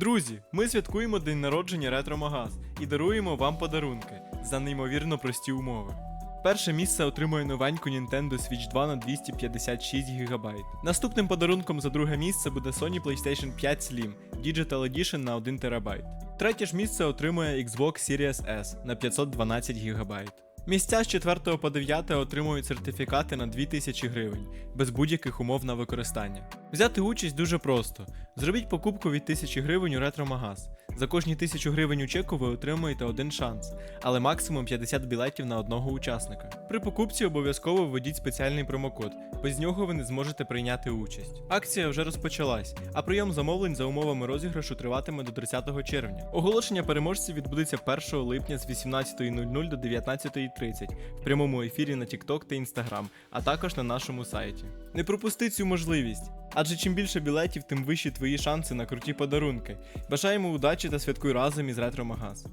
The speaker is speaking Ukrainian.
Друзі, ми святкуємо день народження Ретромагаз і даруємо вам подарунки за неймовірно прості умови. Перше місце отримує новеньку Nintendo Switch 2 на 256 ГБ. Наступним подарунком за друге місце буде Sony PlayStation 5 Slim Digital Edition на 1 ТБ. Третє ж місце отримує Xbox Series S на 512 ГБ. Місця з 4 по 9 отримують сертифікати на 2000 гривень, без будь-яких умов на використання. Взяти участь дуже просто. Зробіть покупку від 1000 гривень у ретромагаз. За кожні 1000 гривень у чеку ви отримуєте один шанс, але максимум 50 білетів на одного учасника. При покупці обов'язково введіть спеціальний промокод, без нього ви не зможете прийняти участь. Акція вже розпочалась, а прийом замовлень за умовами розіграшу триватиме до 30 червня. Оголошення переможців відбудеться 1 липня з 18.00 до 19.30 в прямому ефірі на TikTok та Instagram, а також на нашому сайті. Не пропусти цю можливість. Адже чим більше білетів, тим вищі твої шанси на круті подарунки. Бажаємо удачі та святкуй разом із Ретромагаз.